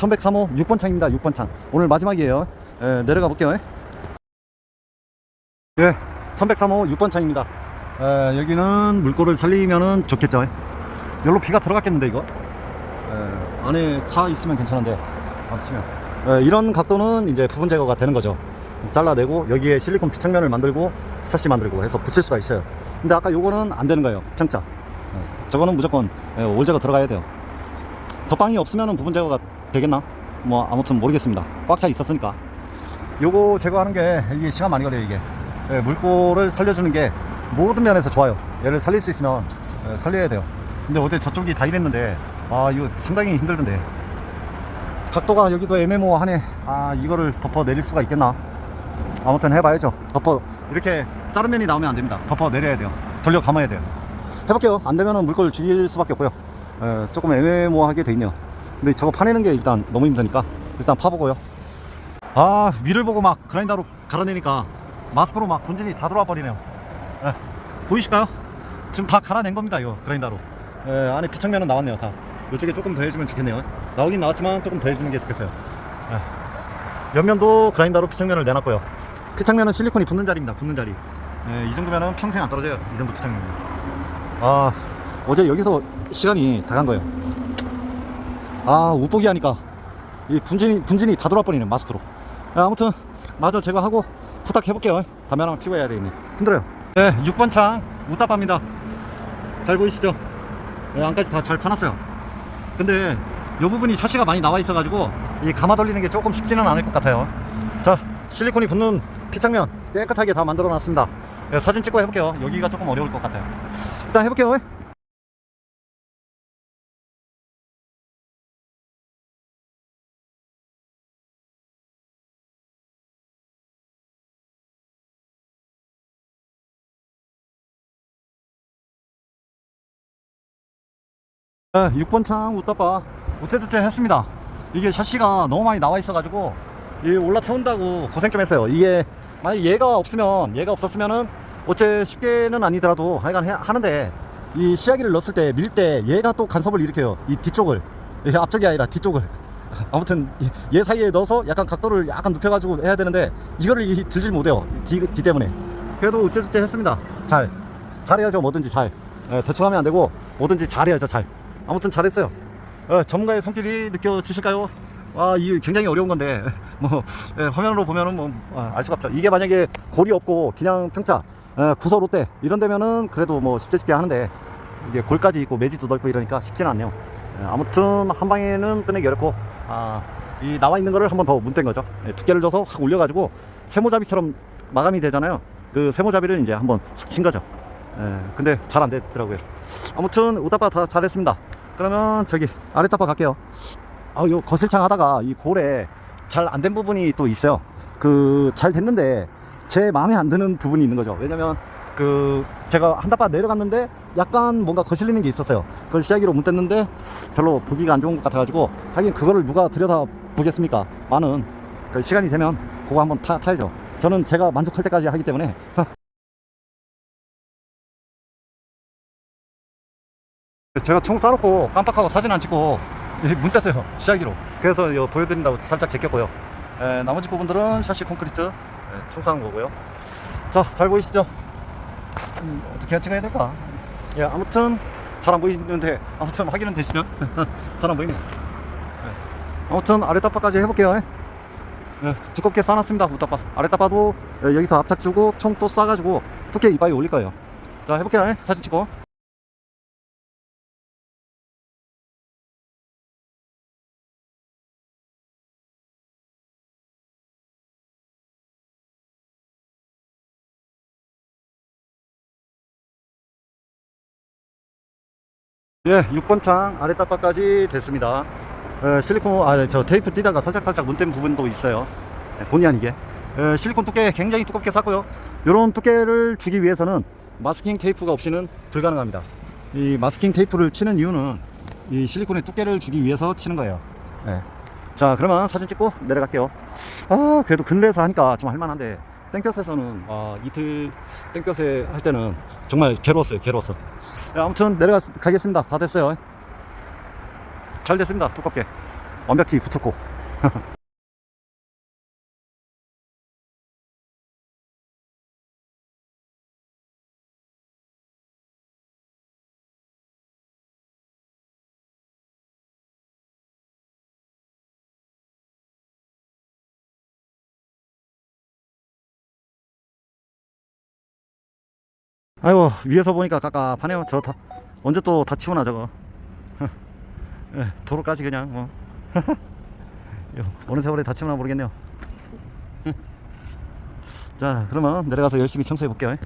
1103호 6번 창입니다. 6번 창. 오늘 마지막이에요. 에, 내려가 볼게요. 예, 1103호 6번 창입니다. 에, 여기는 물꼬를 살리면은 좋겠죠. 여기로 비가 들어갔겠는데 이거. 에, 안에 차 있으면 괜찮은데. 에, 이런 각도는 이제 부분 제거가 되는 거죠. 잘라내고 여기에 실리콘 비창면을 만들고 사시 만들고 해서 붙일 수가 있어요. 근데 아까 요거는 안 되는 거예요. 평차. 에, 저거는 무조건 에, 올 제거 들어가야 돼요. 덧방이 없으면 부분 제거가 되겠나? 뭐 아무튼 모르겠습니다. 꽉 차 있었으니까. 요거 제거하는 게 이게 시간 많이 걸려요 이게. 예, 물꼬를 살려주는 게 모든 면에서 좋아요. 얘를 살릴 수 있으면 예, 살려야 돼요. 근데 어제 저쪽이 다 이랬는데 아 이거 상당히 힘들던데. 각도가 여기도 애매모호하네. 아 이거를 덮어 내릴 수가 있겠나? 아무튼 해봐야죠. 덮어 이렇게 자른 면이 나오면 안 됩니다. 덮어 내려야 돼요. 돌려 감아야 돼요. 해볼게요. 안 되면은 물꼬를 죽일 수밖에 없고요. 에, 조금 애매모호하게 돼 있네요. 근데 저거 파내는 게 일단 너무 힘드니까 일단 파보고요. 아 위를 보고 막 그라인더로 갈아내니까 마스크로 막 분진이 다 들어와 버리네요. 에, 보이실까요? 지금 다 갈아낸 겁니다. 이거 그라인더로. 에, 안에 비창면은 나왔네요. 다. 이쪽에 조금 더 해주면 좋겠네요. 나오긴 나왔지만 조금 더 해주는 게 좋겠어요. 에. 옆면도 그라인더로 피창면을 내놨고요. 피창면은 실리콘이 붙는 자리입니다. 붙는 자리. 예, 이 정도면은 평생 안 떨어져요. 이 정도 피창면. 아 어제 여기서 시간이 다 간 거예요. 아 웃보기 하니까 이 분진이 분진이 다 돌아 버리네 마스크로. 야, 아무튼 마저 제거하고 부탁해 볼게요. 담배 하나 피고 해야 되겠네. 힘들어요. 네, 6번 창 우따빠입니다. 잘 보이시죠? 네, 안까지 다 잘 파놨어요. 근데 이 부분이 샤시가 많이 나와 있어 가지고 이 감아 돌리는 게 조금 쉽지는 않을 것 같아요. 자, 실리콘이 붙는 피창면 깨끗하게 다 만들어 놨습니다. 예, 사진 찍고 해볼게요. 여기가 조금 어려울 것 같아요. 일단 해볼게요. 네, 6번 창 우따빠 우째두째 했습니다. 이게 샤시가 너무 많이 나와 있어 가지고 이 올라타온다고 고생 좀 했어요. 이게 만약 얘가 없으면 얘가 없었으면은 어째 쉽게는 아니더라도 하여간 해- 하는데 이 시야기를 넣었을 때 밀 때 얘가 또 간섭을 일으켜요. 이 뒤쪽을 이 앞쪽이 아니라 뒤쪽을 아무튼 이- 얘 사이에 넣어서 약간 각도를 약간 눕혀 가지고 해야 되는데 이거를 이- 들질 못해요. 뒤, 뒤 때문에 그래도 우째두째 했습니다. 잘 잘해야죠 뭐든지 잘 예, 대충 하면 안 되고 뭐든지 잘해야죠 잘 아무튼 잘했어요 어, 전문가의 손길이 느껴지실까요? 와, 이 굉장히 어려운 건데 뭐 예, 화면으로 보면은 뭐알 수가 없죠. 이게 만약에 골이 없고 그냥 평짜 예, 구서 롯데 이런 데면은 그래도 뭐 쉽게 쉽게 하는데 이게 골까지 있고 매지도 넓고 이러니까 쉽지는 않네요. 예, 아무튼 한 방에는 끝내기 어렵고 아, 이 나와 있는 거를 한 번 더 문댄 거죠. 예, 두께를 줘서 확 올려가지고 세모잡이처럼 마감이 되잖아요. 그 세모잡이를 이제 한번 친 거죠. 예, 근데 잘안 됐더라고요. 아무튼 우다빠 다 잘했습니다. 그러면 저기 아래따빠 갈게요. 아, 요 거실창 하다가 이 골에 잘안 된 부분이 또 있어요. 그 잘 됐는데 제 마음에 안 드는 부분이 있는 거죠. 왜냐면 그 제가 한 다빠 내려갔는데 약간 뭔가 거슬리는 게 있었어요. 그걸 시야기로 못 댔는데 별로 보기가 안 좋은 것 같아가지고 하긴 그거를 누가 들여다 보겠습니까? 많은 그 시간이 되면 그거 한번 타, 타야죠. 저는 제가 만족할 때까지 하기 때문에 제가 총 쏴놓고 깜빡하고 사진 안 찍고 예, 문 뗐어요 시작기로. 그래서 이거 보여드린다고 살짝 제꼈고요. 에, 나머지 부분들은 샤시 콘크리트 에, 총 쏴는 거고요. 자잘 보이시죠? 음, 어떻게 찍어야 될까? 예, 아무튼 잘 안 보이는데 아무튼 확인은 되시죠? 잘 안 보이네요. 예. 아무튼 아래 따빠까지 해볼게요. 예, 두껍게 싸놨습니다 우따빠 아래 따빠도 예, 여기서 앞착 주고 총 또 쏴가지고 두께 이바위 올릴 거예요. 자 해볼게요. 예, 사진 찍고 예, 6번 창 아래 따빠까지 됐습니다. 어, 실리콘 아 저 테이프 띄다가 살짝 살짝 문댄 부분도 있어요. 네, 본의 아니게 어, 실리콘 두께 굉장히 두껍게 쌌고요. 이런 두께를 주기 위해서는 마스킹 테이프가 없이는 불가능합니다. 이 마스킹 테이프를 치는 이유는 이 실리콘의 두께를 주기 위해서 치는 거예요. 네. 자 그러면 사진 찍고 내려갈게요. 아 그래도 근래에서 하니까 좀 할만한데 땡볕에서는 아, 이틀 땡볕에 할 때는 정말 괴로웠어요 괴로웠어 야, 아무튼 내려가겠습니다. 다 됐어요. 잘 됐습니다. 두껍게. 완벽히 붙였고 아이고 위에서 보니까 깝깝하네요. 저 다, 언제 또 다 치우나 저거. 예, 도로까지 그냥 뭐. 어느 세월에 다 치우나 모르겠네요. 자 그러면 내려가서 열심히 청소해 볼게요